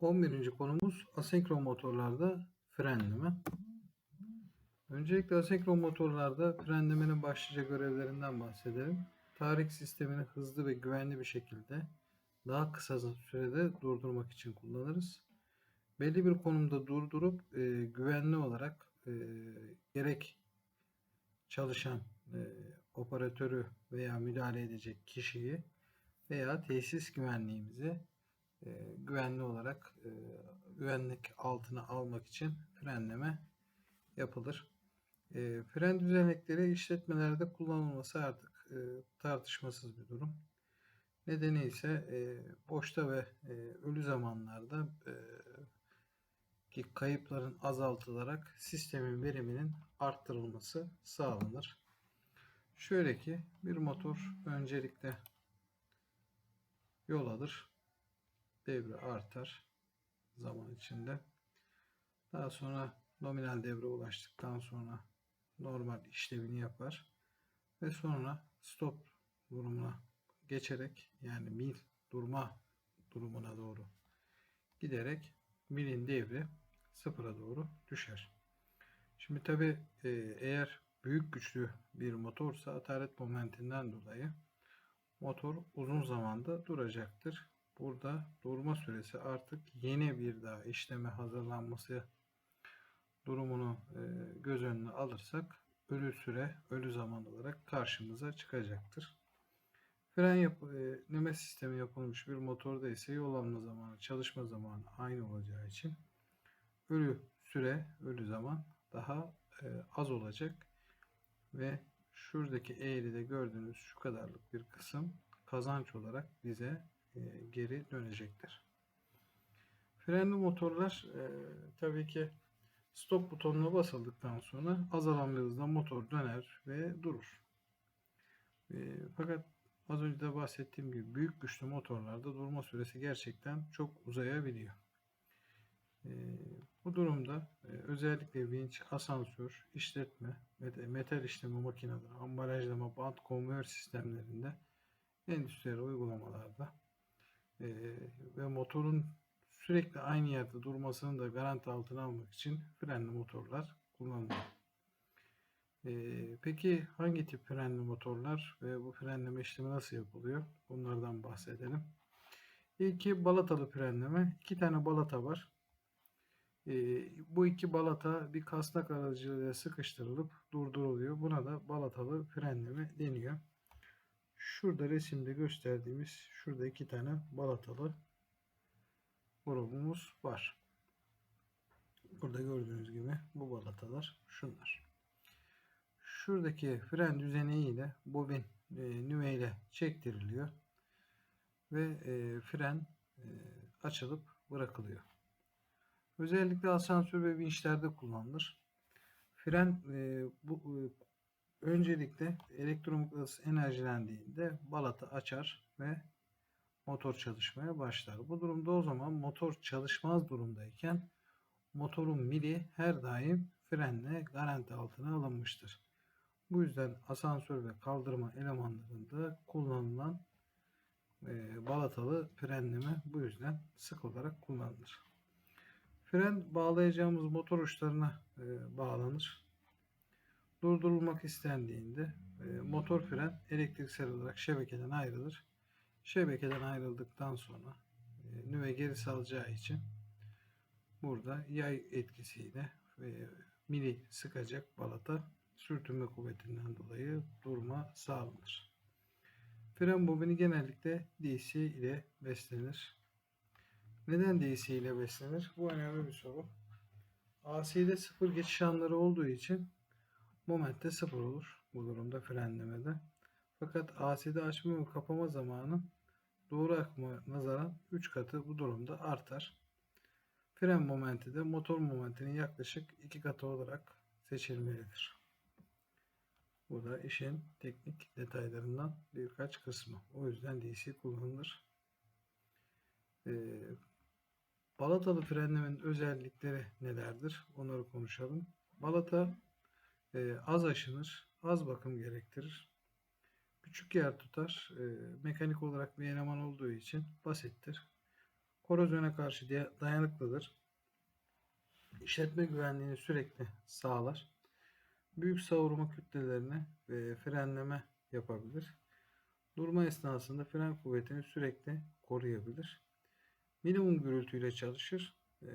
11. konumuz asenkron motorlarda frenleme. Öncelikle asenkron motorlarda frenlemenin başlıca görevlerinden bahsedelim. Tahrik sistemini hızlı ve güvenli bir şekilde daha kısa sürede durdurmak için kullanırız. Belli bir konumda durdurup e, güvenli olarak e, gerek çalışan e, operatörü veya müdahale edecek kişiyi veya tesis güvenliğimizi güvenli olarak e, güvenlik altına almak için frenleme yapılır. E, fren düzenekleri işletmelerde kullanılması artık e, tartışmasız bir durum. Nedeni ise e, boşta ve e, ölü zamanlarda e, ki kayıpların azaltılarak sistemin veriminin arttırılması sağlanır. Şöyle ki bir motor öncelikle yol alır devre artar zaman içinde. Daha sonra nominal devre ulaştıktan sonra normal işlevini yapar ve sonra stop durumuna geçerek yani mil durma durumuna doğru giderek milin devri sıfıra doğru düşer. Şimdi tabi eğer büyük güçlü bir motorsa ataret momentinden dolayı motor uzun zamanda duracaktır burada durma süresi artık yeni bir daha işleme hazırlanması durumunu e, göz önüne alırsak ölü süre, ölü zaman olarak karşımıza çıkacaktır. Fren yap e, sistemi yapılmış bir motorda ise yol alma zamanı, çalışma zamanı aynı olacağı için ölü süre, ölü zaman daha e, az olacak ve şuradaki eğride gördüğünüz şu kadarlık bir kısım kazanç olarak bize geri dönecektir. Frenli motorlar e, tabii ki stop butonuna basıldıktan sonra azalan bir hızla motor döner ve durur. E, fakat az önce de bahsettiğim gibi büyük güçlü motorlarda durma süresi gerçekten çok uzayabiliyor. E, bu durumda e, özellikle vinç, asansör, işletme, metal işleme makineleri, ambalajlama, bant konveyör sistemlerinde endüstriyel uygulamalarda e, ve motorun sürekli aynı yerde durmasını da garanti altına almak için frenli motorlar kullanılıyor. E, peki hangi tip frenli motorlar ve bu frenleme işlemi nasıl yapılıyor? Bunlardan bahsedelim. İlki balatalı frenleme. İki tane balata var. E, bu iki balata bir kasnak aracılığıyla sıkıştırılıp durduruluyor. Buna da balatalı frenleme deniyor. Şurada resimde gösterdiğimiz şurada iki tane balatalı grubumuz var. Burada gördüğünüz gibi bu balatalar şunlar. Şuradaki fren düzeneği ile bobin e, nüve ile çektiriliyor ve e, fren e, açılıp bırakılıyor. Özellikle asansör ve vinçlerde kullanılır. Fren e, bu e, Öncelikle elektromıknatıs enerjilendiğinde balata açar ve motor çalışmaya başlar. Bu durumda o zaman motor çalışmaz durumdayken motorun mili her daim frenle garanti altına alınmıştır. Bu yüzden asansör ve kaldırma elemanlarında kullanılan e, balatalı frenleme bu yüzden sık olarak kullanılır. Fren bağlayacağımız motor uçlarına e, bağlanır durdurulmak istendiğinde e, motor fren elektriksel olarak şebekeden ayrılır. Şebekeden ayrıldıktan sonra e, nüve geri salacağı için burada yay etkisiyle ve mili sıkacak balata sürtünme kuvvetinden dolayı durma sağlanır. Fren bobini genellikle DC ile beslenir. Neden DC ile beslenir? Bu önemli bir soru. AC'de sıfır geçiş anları olduğu için Momentte sıfır olur bu durumda frenlemede. Fakat AC'de açma ve kapama zamanı doğru akma nazaran 3 katı bu durumda artar. Fren momenti de motor momentinin yaklaşık 2 katı olarak seçilmelidir. Bu da işin teknik detaylarından birkaç kısmı. O yüzden DC kullanılır. Ee, balatalı frenlemenin özellikleri nelerdir? Onları konuşalım. Balata e, az aşınır, az bakım gerektirir. Küçük yer tutar. E, mekanik olarak bir eleman olduğu için basittir. Korozyona karşı dayanıklıdır. İşletme güvenliğini sürekli sağlar. Büyük savurma kütlelerine ve frenleme yapabilir. Durma esnasında fren kuvvetini sürekli koruyabilir. Minimum gürültüyle çalışır. E,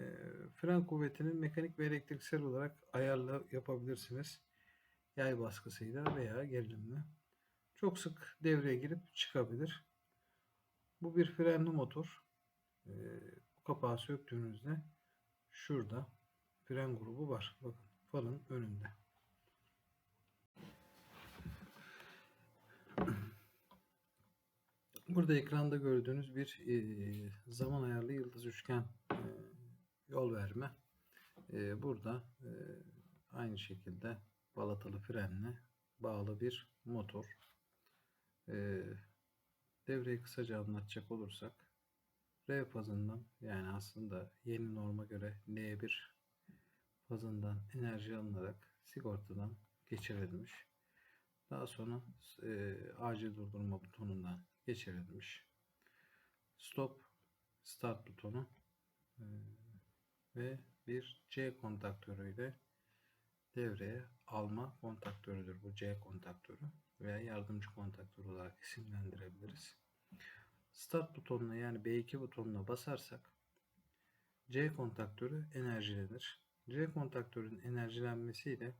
fren kuvvetini mekanik ve elektriksel olarak ayarla yapabilirsiniz. Yay baskısıyla veya gerilimle. Çok sık devreye girip çıkabilir. Bu bir frenli motor. Bu kapağı söktüğünüzde şurada fren grubu var. Bakın falın önünde. Burada ekranda gördüğünüz bir e, zaman ayarlı yıldız üçgen e, yol verme. E, burada aynı şekilde balatalı frenle bağlı bir motor. E, devreyi kısaca anlatacak olursak R fazından yani aslında yeni norma göre L1 fazından enerji alınarak sigortadan geçirilmiş. Daha sonra e, acil durdurma butonundan geçirilmiş. Stop start butonu e, ve bir C kontaktörüyle devreye alma kontaktörüdür bu C kontaktörü veya yardımcı kontaktör olarak isimlendirebiliriz. Start butonuna yani B2 butonuna basarsak C kontaktörü enerjilenir. C kontaktörün enerjilenmesiyle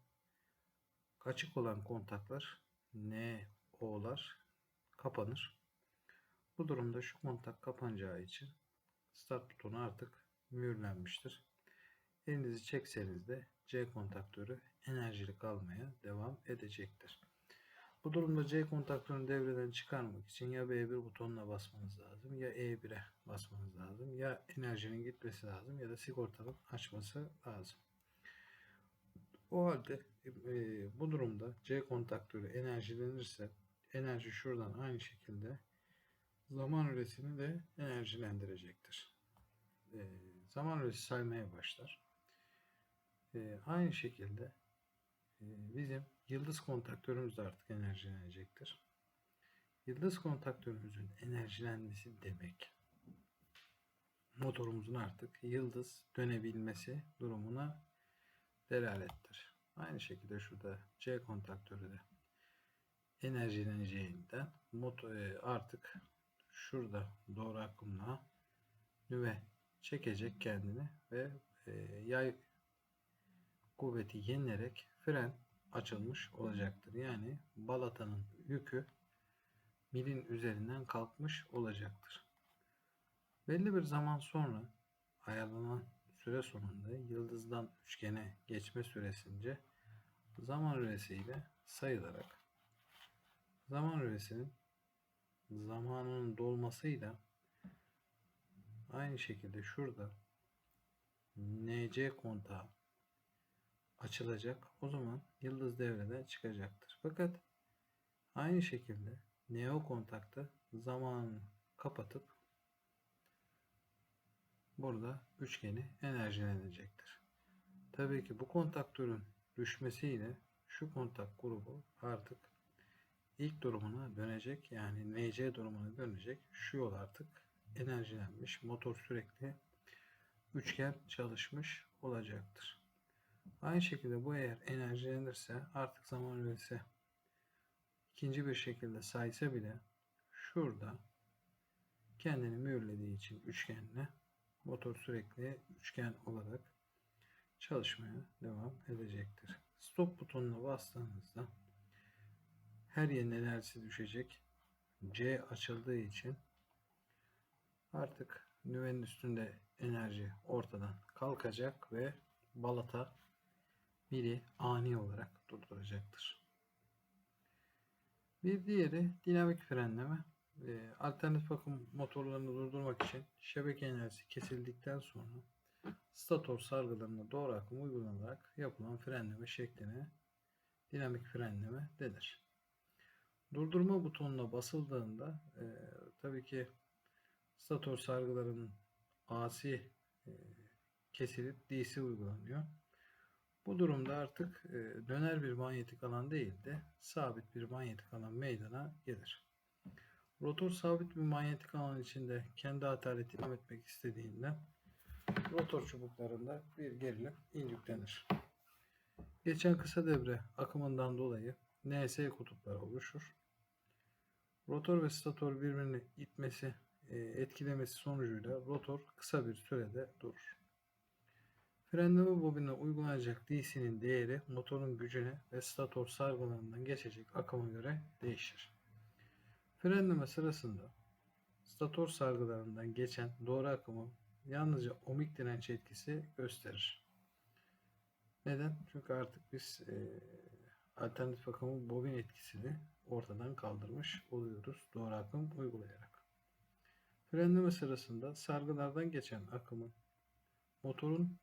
açık olan kontaklar NO'lar kapanır. Bu durumda şu kontak kapanacağı için start butonu artık mühürlenmiştir. Elinizi çekseniz de C kontaktörü enerjili kalmaya devam edecektir. Bu durumda C kontaktörünü devreden çıkarmak için ya B1 butonuna basmanız lazım ya E1'e basmanız lazım ya enerjinin gitmesi lazım ya da sigortanın açması lazım. O halde e, bu durumda C kontaktörü enerjilenirse enerji şuradan aynı şekilde zaman üresini de enerjilendirecektir. E, zaman üresi saymaya başlar. E, aynı şekilde bizim yıldız kontaktörümüz de artık enerjilenecektir. Yıldız kontaktörümüzün enerjilenmesi demek motorumuzun artık yıldız dönebilmesi durumuna delalettir. Aynı şekilde şurada C kontaktörü de enerjileneceğinden motor artık şurada doğru akımla nüve çekecek kendini ve e, yay kuvveti yenilerek fren açılmış olacaktır. Yani balatanın yükü milin üzerinden kalkmış olacaktır. Belli bir zaman sonra ayarlanan süre sonunda yıldızdan üçgene geçme süresince zaman üresiyle sayılarak zaman üresinin zamanının dolmasıyla aynı şekilde şurada NC kontağı açılacak. O zaman yıldız devreden çıkacaktır. Fakat aynı şekilde neo kontakta zamanını kapatıp burada üçgeni enerjilenecektir. Tabii ki bu kontaktörün düşmesiyle şu kontak grubu artık ilk durumuna dönecek. Yani NC durumuna dönecek. Şu yol artık enerjilenmiş. Motor sürekli üçgen çalışmış olacaktır. Aynı şekilde bu eğer enerjilenirse artık zaman üresi ikinci bir şekilde saysa bile şurada kendini mühürlediği için üçgenle motor sürekli üçgen olarak çalışmaya devam edecektir. Stop butonuna bastığınızda her yerin enerjisi düşecek. C açıldığı için artık nüvenin üstünde enerji ortadan kalkacak ve balata mili ani olarak durduracaktır. Bir diğeri dinamik frenleme. E, alternatif akım motorlarını durdurmak için şebeke enerjisi kesildikten sonra stator sargılarına doğru akım uygulanarak yapılan frenleme şekline dinamik frenleme denir. Durdurma butonuna basıldığında e, tabii ki stator sargılarının AC e, kesilip DC uygulanıyor. Bu durumda artık e, döner bir manyetik alan değil de sabit bir manyetik alan meydana gelir. Rotor sabit bir manyetik alan içinde kendi ataleti devam etmek istediğinden rotor çubuklarında bir gerilim indüklenir. Geçen kısa devre akımından dolayı NS kutupları oluşur. Rotor ve stator birbirini itmesi, e, etkilemesi sonucuyla rotor kısa bir sürede durur. Frenleme bobinine uygulanacak DC'nin değeri motorun gücüne ve stator sargılarından geçecek akıma göre değişir. Frenleme sırasında stator sargılarından geçen doğru akımı yalnızca ohmik direnç etkisi gösterir. Neden? Çünkü artık biz e, alternatif akımın bobin etkisini ortadan kaldırmış oluyoruz doğru akım uygulayarak. Frenleme sırasında sargılardan geçen akımın motorun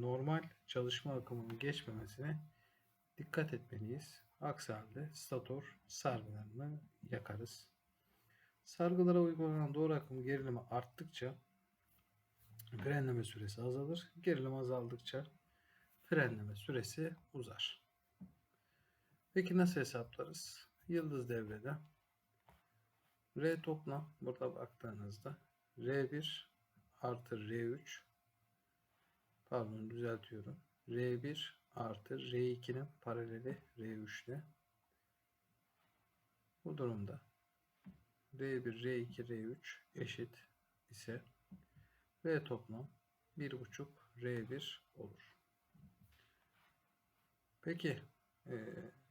normal çalışma akımının geçmemesine dikkat etmeliyiz. Aksi halde stator sargılarını yakarız. Sargılara uygulanan doğru akım gerilimi arttıkça frenleme süresi azalır. Gerilim azaldıkça frenleme süresi uzar. Peki nasıl hesaplarız? Yıldız devrede R toplam burada baktığınızda R1 artı R3 pardon düzeltiyorum. R1 artı R2'nin paraleli R3'te. Bu durumda R1, R2, R3 eşit ise R toplam 1.5 R1 olur. Peki e,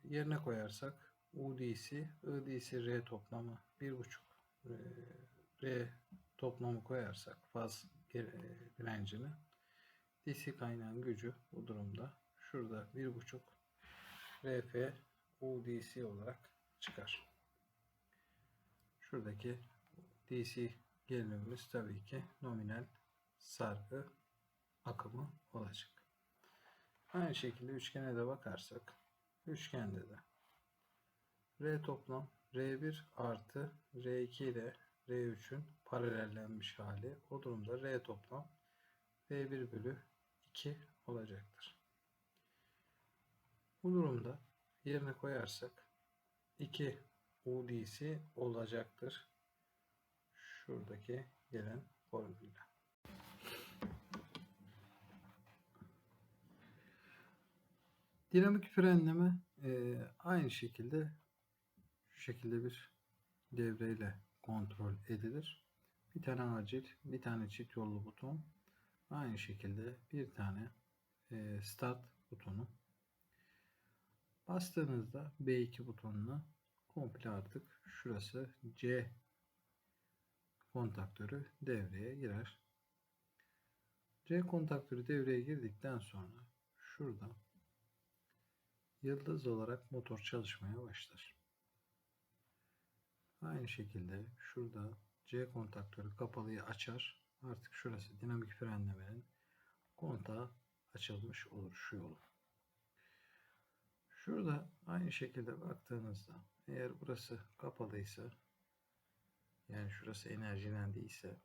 yerine koyarsak UDC, IDC R toplamı 1.5 e, R toplamı koyarsak faz e, direncini DC kaynağın gücü bu durumda şurada 1.5 RF UDC olarak çıkar. Şuradaki DC gerilimimiz tabii ki nominal sargı akımı olacak. Aynı şekilde üçgene de bakarsak üçgende de R toplam R1 artı R2 ile R3'ün paralellenmiş hali. O durumda R toplam R1 bölü 2 olacaktır. Bu durumda yerine koyarsak 2 UDC olacaktır. Şuradaki gelen formülle. Dinamik frenleme e, aynı şekilde şu şekilde bir devreyle kontrol edilir. Bir tane acil, bir tane çift yollu buton, aynı şekilde bir tane e, start butonu. Bastığınızda B2 butonuna komple artık şurası C kontaktörü devreye girer. C kontaktörü devreye girdikten sonra şurada yıldız olarak motor çalışmaya başlar. Aynı şekilde şurada C kontaktörü kapalıyı açar. Artık şurası dinamik frenlemenin kontağı açılmış olur şu yolu. Şurada aynı şekilde baktığınızda eğer burası kapalıysa yani şurası enerjilendiyse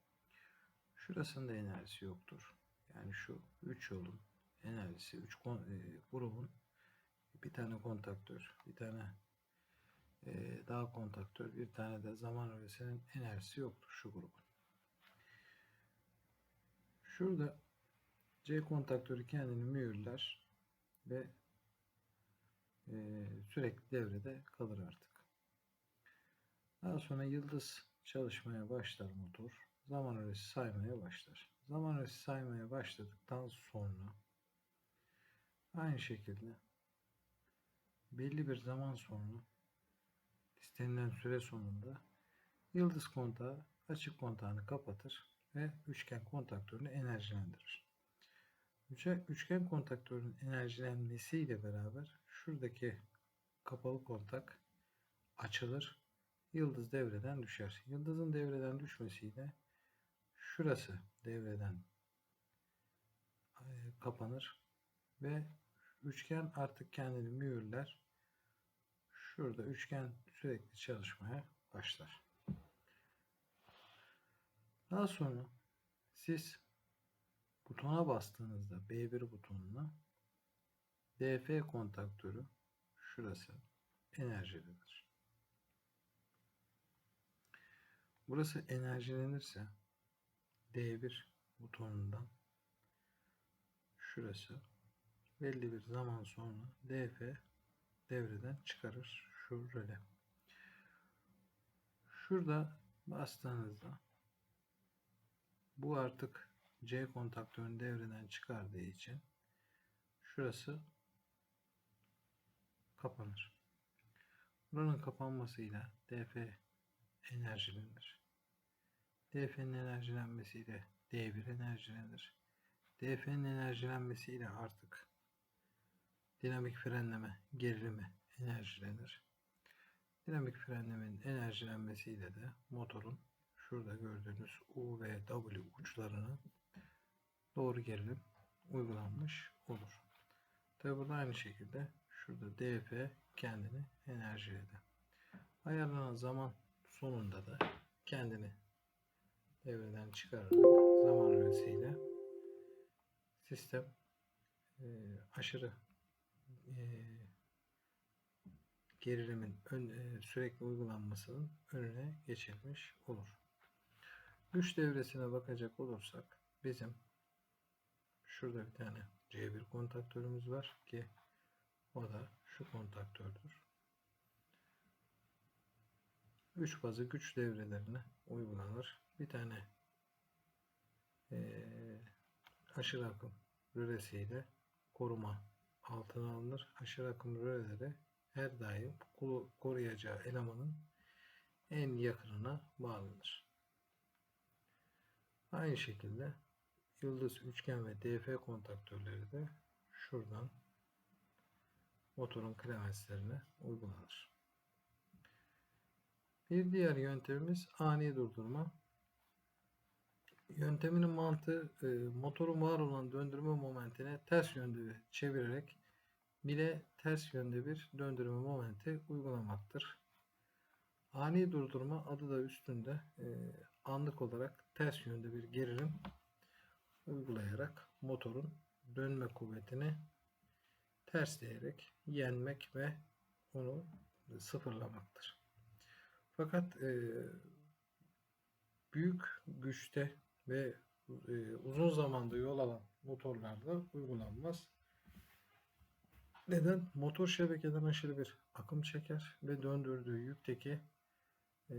şurasında enerjisi yoktur. Yani şu 3 yolun enerjisi 3 e, grubun bir tane kontaktör, bir tane e, daha kontaktör, bir tane de zaman öresinin enerjisi yoktur şu grubun. Şurada C kontaktörü kendini mühürler ve e, sürekli devrede kalır artık. Daha sonra yıldız çalışmaya başlar motor. Zaman öğresi saymaya başlar. Zaman öğresi saymaya başladıktan sonra aynı şekilde belli bir zaman sonra istenilen süre sonunda yıldız kontağı açık kontağını kapatır ve üçgen kontaktörünü enerjilendirir. Üçgen kontaktörün enerjilenmesiyle beraber şuradaki kapalı kontak açılır. Yıldız devreden düşer. Yıldızın devreden düşmesiyle şurası devreden e, kapanır ve üçgen artık kendini mühürler. Şurada üçgen sürekli çalışmaya başlar. Daha sonra siz butona bastığınızda B1 butonuna DF kontaktörü şurası enerjilenir. burası enerjilenirse D1 butonundan şurası belli bir zaman sonra DF devreden çıkarır şu röle. Şurada bastığınızda bu artık C kontaktörünü devreden çıkardığı için şurası kapanır. Buranın kapanmasıyla DF enerjilenir. DF'nin enerjilenmesiyle D1 enerjilenir. DF'nin enerjilenmesiyle artık dinamik frenleme gerilimi enerjilenir. Dinamik frenlemenin enerjilenmesiyle de motorun şurada gördüğünüz U ve W uçlarına doğru gerilim uygulanmış olur. Tabi burada aynı şekilde şurada DF kendini enerjiledi. Ayarlanan zaman sonunda da kendini devreden çıkararak zaman öğesiyle sistem e, aşırı e, gerilimin ön, e, sürekli uygulanmasının önüne geçilmiş olur. Güç devresine bakacak olursak bizim şurada bir tane C1 kontaktörümüz var ki o da şu kontaktördür. 3 fazı güç devrelerine uygulanır. Bir tane eee aşırı akım rölesiyle koruma altına alınır. Aşırı akım röleleri her daim koruyacağı elemanın en yakınına bağlanır. Aynı şekilde yıldız, üçgen ve DF kontaktörleri de şuradan motorun klemenslerine uygulanır. Bir diğer yöntemimiz ani durdurma. Yönteminin mantığı e, motorun var olan döndürme momentine ters yönde çevirerek bile ters yönde bir döndürme momenti uygulamaktır. Ani durdurma adı da üstünde e, anlık olarak ters yönde bir gerilim uygulayarak motorun dönme kuvvetini tersleyerek yenmek ve onu sıfırlamaktır. Fakat e, büyük güçte ve e, uzun zamanda yol alan motorlarda uygulanmaz. Neden? Motor şebekeden aşırı bir akım çeker ve döndürdüğü yükteki e,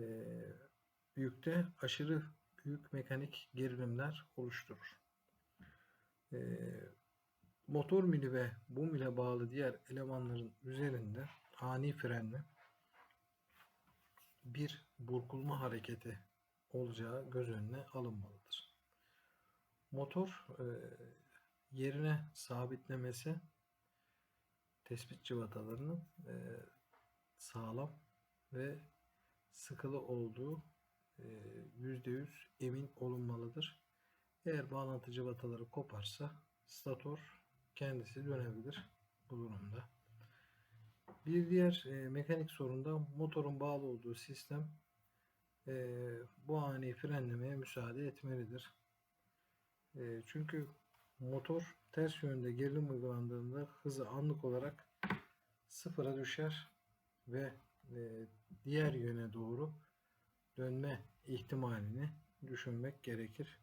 yükte aşırı büyük mekanik gerilimler oluşturur. E, motor mili ve bu mile bağlı diğer elemanların üzerinde ani frenle bir burkulma hareketi olacağı göz önüne alınmalıdır. Motor e, yerine sabitlemesi tespit cıvatalarının e, sağlam ve sıkılı olduğu e, %100 emin olunmalıdır. Eğer bağlantı cıvataları koparsa stator kendisi dönebilir bu durumda. Bir diğer e, mekanik sorun da motorun bağlı olduğu sistem e, bu ani frenlemeye müsaade etmelidir. E, çünkü motor ters yönde gerilim uygulandığında hızı anlık olarak sıfıra düşer ve e, diğer yöne doğru dönme ihtimalini düşünmek gerekir.